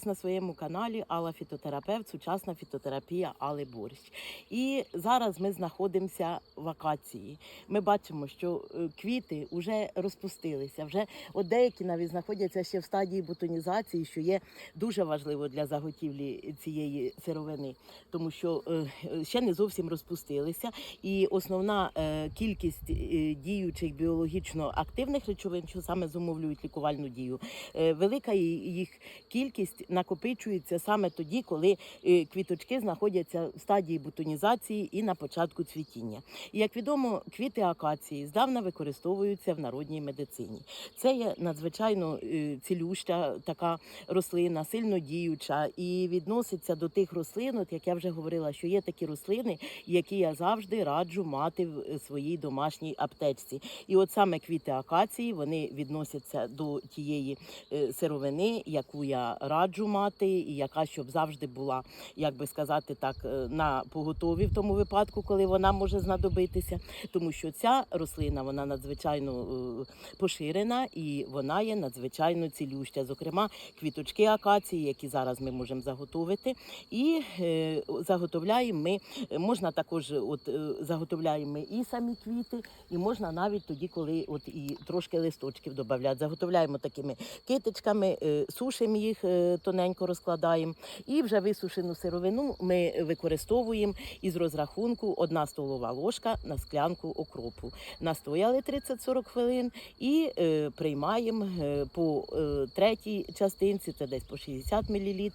вас на своєму каналі Алла Фітотерапевт, сучасна фітотерапія Али Борщ. І зараз ми знаходимося в акації. Ми бачимо, що е, квіти вже розпустилися. Вже от деякі навіть знаходяться ще в стадії бутонізації, що є дуже важливо для заготівлі цієї сировини, тому що е, ще не зовсім розпустилися. І основна е, кількість діючих біологічно активних речовин, що саме зумовлюють лікувальну дію, велика їх кількість накопичується саме тоді, коли е, квіточки знаходяться в стадії бутонізації і на початку цвітіння. І як відомо, квіти акації здавна використовуються в народній медицині. Це є надзвичайно е, цілюща така рослина, сильно діюча і відноситься до тих рослин, от як я вже говорила, що є такі рослини, які я завжди раджу мати в е, своїй домашній аптечці. І от саме квіти акації вони відносяться до тієї сировини, яку я раджу мати, і яка щоб завжди була, як би сказати так, е, на поготові в тому випадку, коли вона може знадобитися. Тому що ця рослина вона надзвичайно е, поширена і вона є надзвичайно цілюща. Зокрема, квіточки акації, які зараз ми можемо заготовити. І е, заготовляємо ми, можна також от, заготовляємо ми і самі квіти, і можна навіть тоді, коли от і трошки листочків додати. Заготовляємо такими китичками, сушимо їх, тоненько розкладаємо. І вже висушену сировину ми використовуємо із розрахунку одна столова ложка на склянку окропу. Настояли 30-40 хвилин і е, приймаємо е, по е, третій частинці, це десь по 60 мл,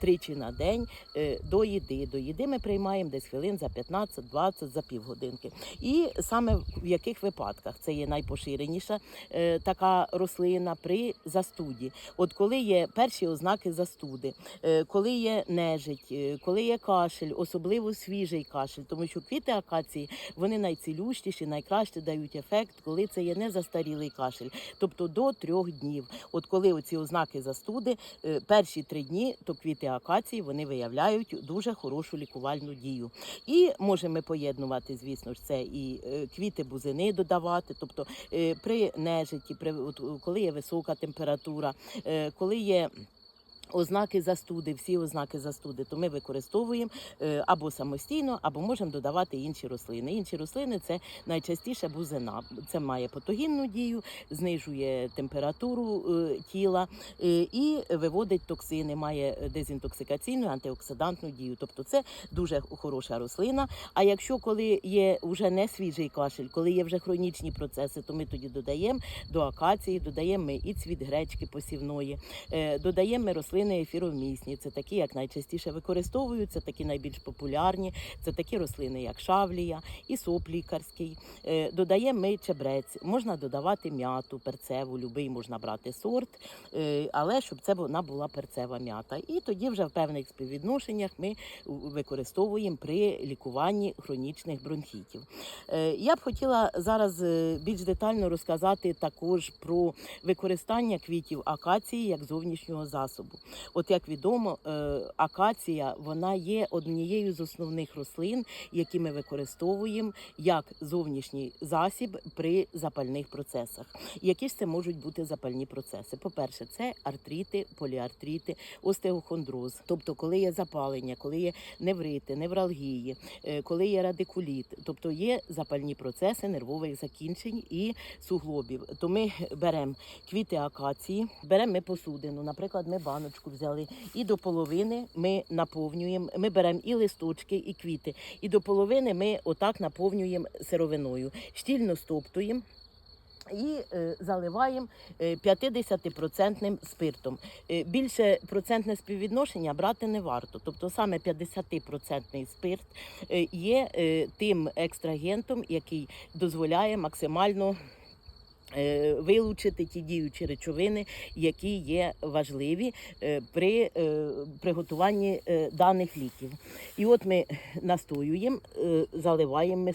тричі на день е, до їди. До їди ми приймаємо десь хвилин за 15-20, за півгодинки. І саме в яких випадках це є найпоширеніша е, така рослина при застуді. От коли є перші ознаки застуди, е, коли є нежить, е, коли є кашель, особливо свіжий кашель, тому що квіти акації вони найцілющіші, найкраще дають ефект, коли це є не застарілий кашель, тобто до трьох днів. От коли оці ознаки застуди, е, перші три дні, то квіти акації вони виявляють дуже хорошу лікувальну дію. І можемо поєднувати, звісно ж, це і квіти бузини додавати, тобто при нежиті, при от, коли є висока температура, коли є. Ознаки застуди, всі ознаки застуди, то ми використовуємо е, або самостійно, або можемо додавати інші рослини. Інші рослини це найчастіше бузина. Це має патогінну дію, знижує температуру е, тіла е, і виводить токсини, має дезінтоксикаційну антиоксидантну дію. Тобто це дуже хороша рослина. А якщо коли є вже не свіжий кашель, коли є вже хронічні процеси, то ми тоді додаємо до акації, додаємо ми і цвіт гречки посівної, додаємо ми рослини ефіромісні. Це такі, як найчастіше використовуються, такі найбільш популярні. Це такі рослини, як шавлія, ісоп лікарський. Е, Додаємо ми чебрець. Можна додавати м'яту, перцеву, любий можна брати сорт, е, але щоб це вона була перцева м'ята. І тоді вже в певних співвідношеннях ми використовуємо при лікуванні хронічних бронхітів. Е, Я б хотіла зараз більш детально розказати також про використання квітів акації як зовнішнього засобу. От як відомо, е, акація вона є однією з основних рослин, які ми використовуємо як зовнішній засіб при запальних процесах. Які ж це можуть бути запальні процеси? По-перше, це артрити, поліартрити, остеохондроз, тобто коли є запалення, коли є неврити, невралгії, е, коли є радикуліт, тобто є запальні процеси нервових закінчень і суглобів. То ми беремо квіти акації, беремо ми посудину. Наприклад, ми баночку взяли, і до половини ми наповнюємо. Ми беремо і листочки, і квіти. І до половини ми отак наповнюємо сировиною, щільно стоптуємо. І е, заливаємо е, 50% спиртом. Е, більше процентне співвідношення брати не варто. Тобто саме 50% спирт е, є е, тим екстрагентом, який дозволяє максимально. Е, Вилучити ті діючі речовини, які є важливі е, при е, приготуванні даних ліків. І от ми настоюємо, заливаємо,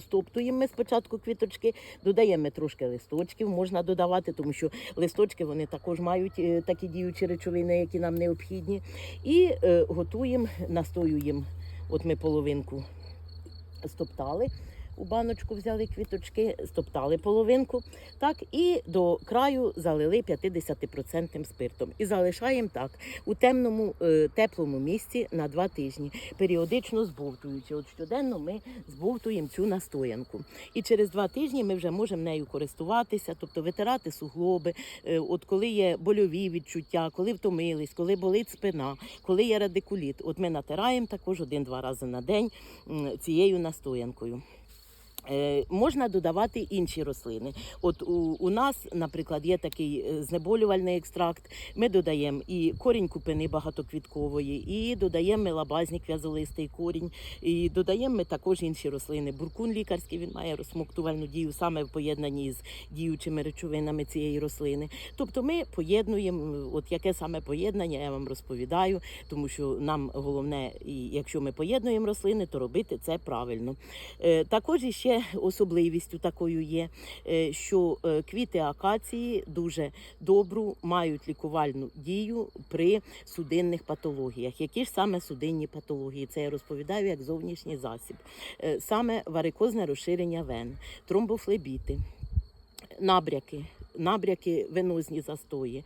стоптуємо ми спочатку квіточки, додаємо трошки листочків, можна додавати, тому що листочки вони також мають такі діючі речовини, які нам необхідні. І готуємо, настоюємо. От ми половинку стоптали. У баночку взяли квіточки, стоптали половинку, так і до краю залили 50% спиртом. І залишаємо так у темному, е, теплому місці на два тижні, періодично збовтуючи. От щоденно ми збовтуємо цю настоянку. І через два тижні ми вже можемо нею користуватися, тобто витирати суглоби, е, от коли є больові відчуття, коли втомились, коли болить спина, коли є радикуліт. От ми натираємо також один-два рази на день цією настоянкою. Е, можна додавати інші рослини. От у, у нас, наприклад, є такий е, знеболювальний екстракт. Ми додаємо і корінь купини багатоквіткової, і додаємо мелабазник в'язолистий корінь, і додаємо ми також інші рослини. Буркун лікарський він має розсмоктувальну дію саме в поєднанні з діючими речовинами цієї рослини. Тобто ми поєднуємо, е, от яке саме поєднання, я вам розповідаю, тому що нам головне, і якщо ми поєднуємо рослини, то робити це правильно. Також іще особливістю такою є, е, що е, квіти акації дуже добру мають лікувальну дію при судинних патологіях. Які ж саме судинні патології? Це я розповідаю як зовнішній засіб. Е, Саме варикозне розширення вен, тромбофлебіти, набряки. Набряки, венозні застої,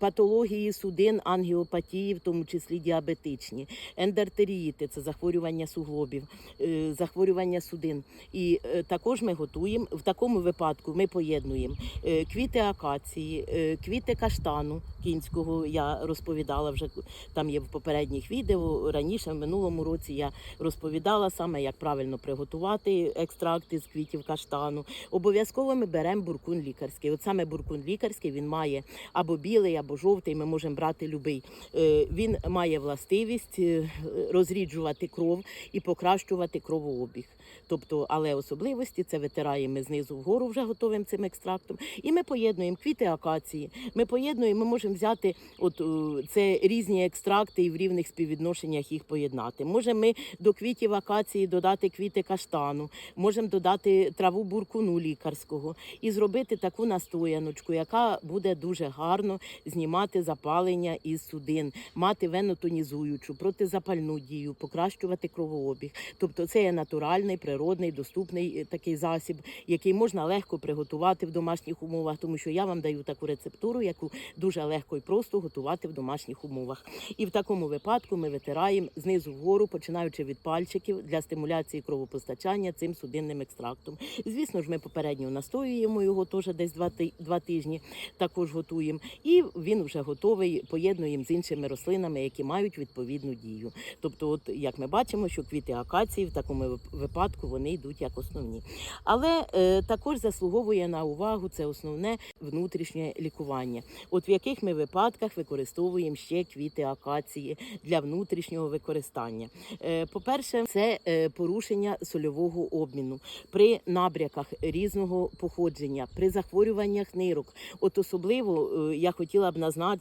патології судин, ангіопатії, в тому числі діабетичні, ендартеріїти це захворювання суглобів, е, захворювання судин. І е, також ми готуємо в такому випадку. Ми поєднуємо е, квіти акації, квіти каштану кінського. Я розповідала вже там є в попередніх відео. Раніше в минулому році я розповідала саме, як правильно приготувати екстракти з квітів каштану. Обов'язково ми беремо буркун лікарський. От саме буркун лікарський він має або білий, або жовтий. Ми можемо брати любий. Е, Він має властивість е, розріджувати кров і покращувати кровообіг. Тобто, але особливості це витираємо ми знизу вгору вже готовим цим екстрактом. І ми поєднуємо квіти акації. Ми поєднуємо, ми можемо взяти от е, це різні екстракти і в рівних співвідношеннях їх поєднати. Можемо ми до квітів акації додати квіти каштану, можемо додати траву буркуну лікарського і зробити таку настояночку, яка буде дуже гарно знімати запалення із судин, мати венотонізуючу, протизапальну дію, покращувати кровообіг. Тобто це є натуральний, природний, доступний е, такий засіб, який можна легко приготувати в домашніх умовах, тому що я вам даю таку рецептуру, яку дуже легко і просто готувати в домашніх умовах. І в такому випадку ми витираємо знизу вгору, починаючи від пальчиків для стимуляції кровопостачання цим судинним екстрактом. Звісно ж, ми попередньо настоюємо його теж десь два тижні, також готуємо. І він вже готовий, поєднуємо з іншими рослинами, які мають відповідну дію. Тобто, от як ми бачимо, що квіти акації в такому випадку вони йдуть як основні. Але е, також заслуговує на увагу це основне внутрішнє лікування. От в яких ми випадках використовуємо ще квіти акації для внутрішнього використання. Е, По-перше, це е, порушення сольового обміну при набряках різного походження, при захворюваннях нирок. От особливо е, я хотіла б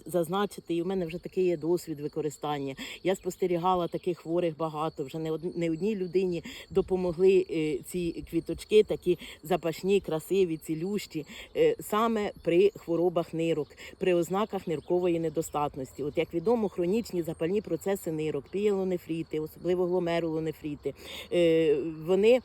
зазначити, і в мене вже такий є досвід використання. Я спостерігала таких хворих багато. Вже не не одній людині допомогли е, ці квіточки, такі запашні, красиві, цілющі, е, саме при хворобах нирок, при ознаках ниркової недостатності. От як відомо, хронічні запальні процеси нирок, пієлонефріти, особливо гломерулонефріти, е, вони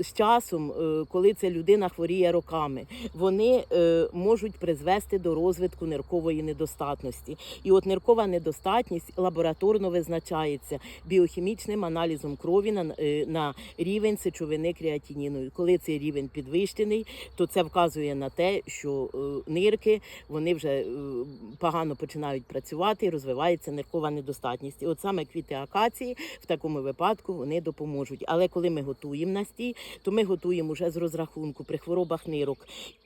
з часом, коли ця людина хворіє роками, вони можуть призвести до розвитку ниркової недостатності. І от ниркова недостатність лабораторно визначається біохімічним аналізом крові на, е, на рівень сечовини креатиніну. І Коли цей рівень підвищений, то це вказує на те, що е, нирки вони вже е, погано починають працювати, і розвивається ниркова недостатність. І от саме квіти акації в такому випадку вони допоможуть. Але коли ми готуємо настій, то ми готуємо вже з розрахунку при хворобах нирок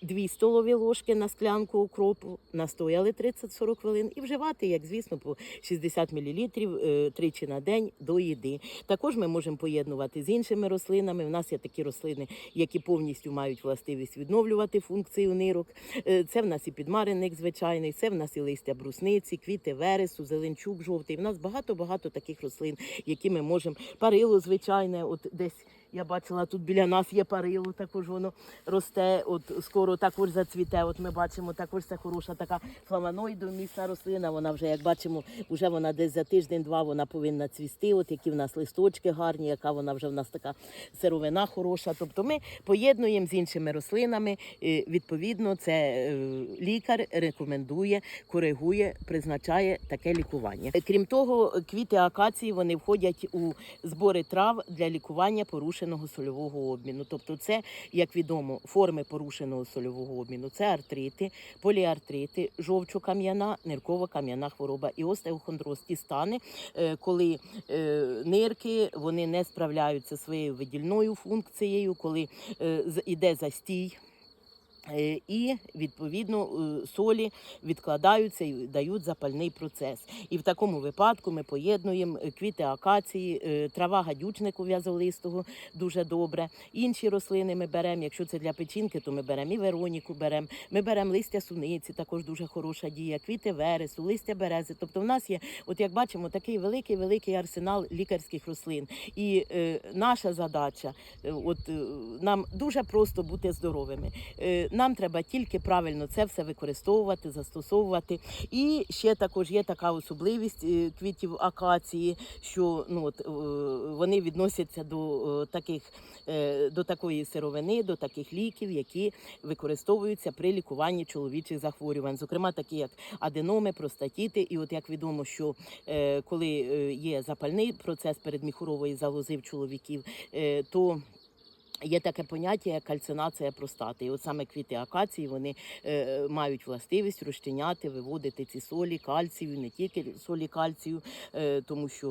2 столові ложки на склянку укропу, настояли 30-40 хвилин і вживати, як звісно, по 60 мл е, тричі на день до їди. Також ми можемо поєднувати з іншими рослинами. У нас є такі рослини, які повністю мають властивість відновлювати функцію нирок. Е, Це в нас і підмареник звичайний, це в нас і листя брусниці, квіти вересу, зеленчук жовтий. В нас багато-багато таких рослин, які ми можемо парило звичайне, от десь Я бачила, тут біля нас є парило, також воно росте, от скоро також зацвіте. От ми бачимо, також це хороша така флавоноїдомісна рослина. Вона вже, як бачимо, вже вона десь за тиждень-два вона повинна цвісти. От які в нас листочки гарні, яка вона вже в нас така сировина хороша. Тобто ми поєднуємо з іншими рослинами. Е, Відповідно, це е, лікар рекомендує, коригує, призначає таке лікування. Крім того, квіти акації вони входять у збори трав для лікування порушеного сольового обміну. Тобто, це як відомо, форми порушеного сольового обміну це артрити, поліартрити, жовчокам'яна, ниркова кам'яна хвороба і остеохондроз. Ті стани, е, коли е, нирки вони не справляються своєю видільною функцією, коли йде іде застій. Е, І відповідно е, солі відкладаються і дають запальний процес. І в такому випадку ми поєднуємо квіти акації, е, трава гадючнику в'язолистого дуже добре. Інші рослини ми беремо. Якщо це для печінки, то ми беремо і Вероніку беремо. Ми беремо листя суниці, також дуже хороша дія, квіти вересу, листя берези. Тобто, в нас є, от як бачимо, такий великий великий арсенал лікарських рослин. І е, наша задача, от нам дуже просто бути здоровими. Нам треба тільки правильно це все використовувати, застосовувати. І ще також є така особливість е, квітів акації, що ну от е, вони відносяться до е, таких до такої сировини, до таких ліків, які використовуються при лікуванні чоловічих захворювань, зокрема такі як аденоми, простатіти. І от як відомо, що коли є запальний процес передміхурової залози в чоловіків, то Є таке поняття, як кальцинація простати. І от саме квіти акації вони е, мають властивість розчиняти, виводити ці солі, кальцію, не тільки солі кальцію, е, тому що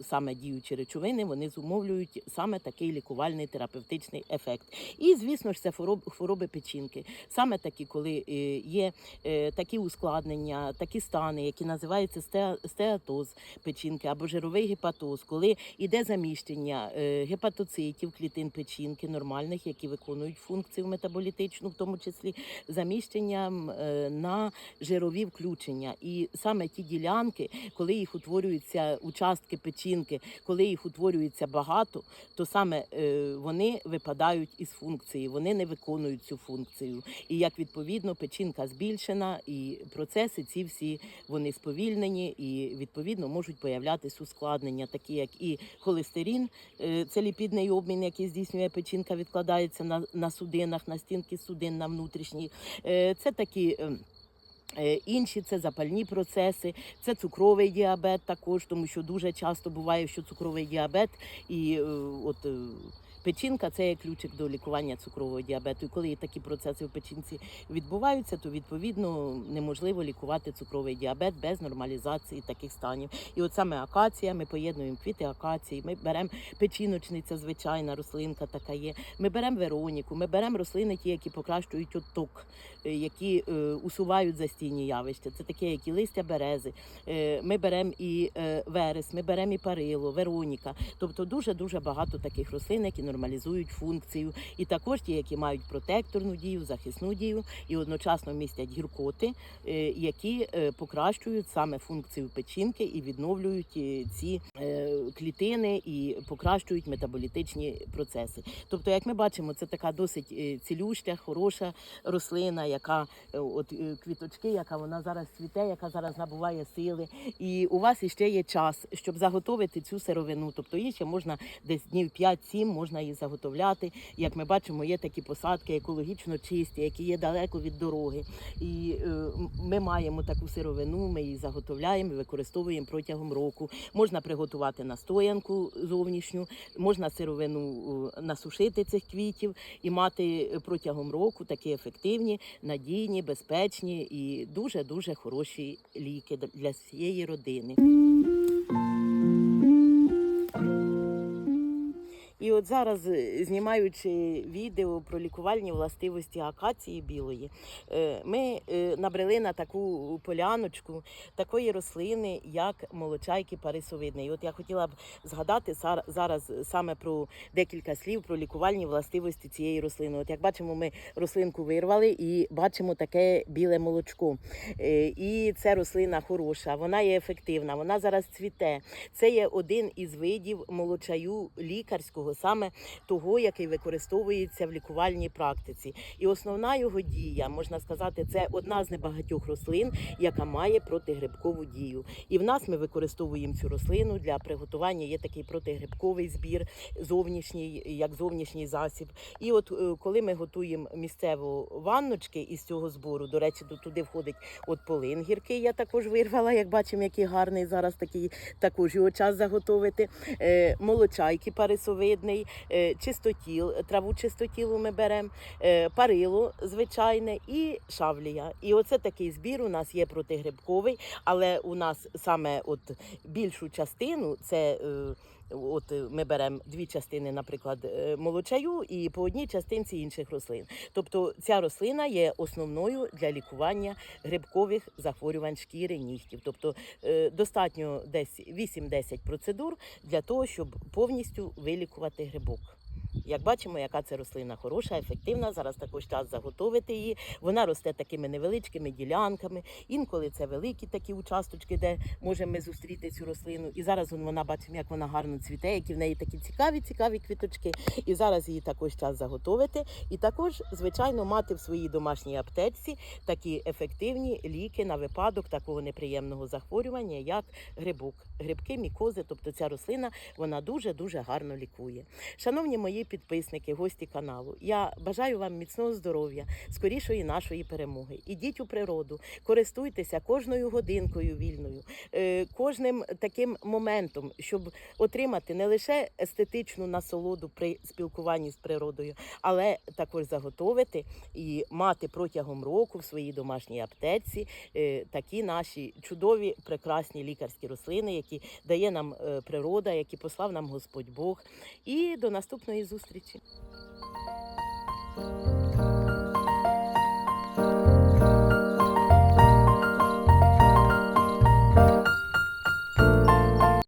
е, саме діючі речовини вони зумовлюють саме такий лікувальний терапевтичний ефект. І звісно ж, це хвороб- хвороби печінки. Саме такі, коли е, є е, такі ускладнення, такі стани, які називаються стеа- стеатоз печінки або жировий гепатоз, коли іде заміщення е, гепатоцитів клітин печінки нормальних, які виконують функцію метаболітичну, в тому числі заміщенням е, на жирові включення. І саме ті ділянки, коли їх утворюються участки печінки, коли їх утворюється багато, то саме е, вони випадають із функції, вони не виконують цю функцію. І як відповідно печінка збільшена, і процеси ці всі вони сповільнені, і відповідно можуть появлятися ускладнення, такі як і холестерин, е, це ліпідний обмін, який здійснює печінка, відкладається на, на судинах, на стінки судин на внутрішній. Е, Це такі. ем, Е, Інші це запальні процеси, це цукровий діабет також, тому що дуже часто буває, що цукровий діабет і е, от. Печінка це є ключик до лікування цукрового діабету. І коли такі процеси в печінці відбуваються, то відповідно неможливо лікувати цукровий діабет без нормалізації таких станів. І от саме акація, ми поєднуємо квіти акації, ми беремо печіночниця, звичайна рослинка така є. Ми беремо Вероніку, ми беремо рослини, ті, які покращують отток, е, які е, усувають застійні явища. Це таке, як і листя берези. Е, Ми беремо і е, верес, ми беремо і парило, Вероніка. Тобто дуже дуже багато таких рослин, які нормалізують функцію, і також ті, які мають протекторну дію, захисну дію, і одночасно містять гіркоти, е, які е, покращують саме функцію печінки і відновлюють е, ці клітини і покращують метаболітичні процеси. Тобто, як ми бачимо, це така досить цілюща, хороша рослина, яка от квіточки, яка вона зараз цвіте, яка зараз набуває сили. І у вас іще є час, щоб заготовити цю сировину. Тобто її ще можна десь днів 5-7 можна її заготовляти. Як ми бачимо, є такі посадки екологічно чисті, які є далеко від дороги. І е, ми маємо таку сировину, ми її заготовляємо, і використовуємо протягом року. Можна приготувати настоянку зовнішню, можна сировину е, насушити цих квітів і мати протягом року такі ефективні, надійні, безпечні і дуже дуже хороші ліки для всієї родини. І от зараз, е, знімаючи відео про лікувальні властивості акації білої, е, ми е, набрели на таку поляночку такої рослини, як молочайки парисовидний. І от я хотіла б згадати зараз саме про декілька слів про лікувальні властивості цієї рослини. От як бачимо, ми рослинку вирвали і бачимо таке біле молочко. І це рослина хороша, вона є ефективна, вона зараз цвіте. Це є один із видів молочаю лікарського саме того, який використовується в лікувальній практиці. І основна його дія, можна сказати, це одна з небагатьох рослин, яка має протигрибкову дію. І в нас ми використовуємо цю рослину для приготування. Є такий протигрибковий збір, зовнішній, як зовнішній засіб. І от е, коли ми готуємо місцеву ванночки із цього збору, до речі, туди входить от полин гіркий, я також вирвала, як бачимо, який гарний зараз такий, також його час заготовити. Е, молочайки парисовидний, е, чистотіл, траву чистотілу ми беремо, е, парило звичайне і шавлія. І оце такий збір у нас є протигрибковий, але у нас саме от більшу частину це. От е, ми беремо дві частини, наприклад, е, молочаю і по одній частинці інших рослин. Тобто ця рослина є основною для лікування грибкових захворювань шкіри, нігтів. Тобто е, достатньо десь 8-10 процедур для того, щоб повністю вилікувати грибок. Як бачимо, яка це рослина хороша, ефективна. Зараз також час заготовити її. Вона росте такими невеличкими ділянками. Інколи це великі такі участочки, де можемо ми зустріти цю рослину. І зараз вона бачимо, як вона гарно цвіте, які в неї такі цікаві, цікаві квіточки. І зараз її також час заготовити. І також, звичайно, мати в своїй домашній аптечці такі ефективні ліки на випадок такого неприємного захворювання, як грибок, грибки, мікози. Тобто ця рослина вона дуже дуже гарно лікує. Шановні мої підписники, гості каналу, я бажаю вам міцного здоров'я, скорішої нашої перемоги. Ідіть у природу, користуйтеся кожною годинкою вільною, е, кожним таким моментом, щоб отримати не лише естетичну насолоду при спілкуванні з природою, але також заготовити і мати протягом року в своїй домашній аптеці е, такі наші чудові, прекрасні лікарські рослини, які дає нам е, природа, які послав нам Господь Бог. І до наступної зустрічі.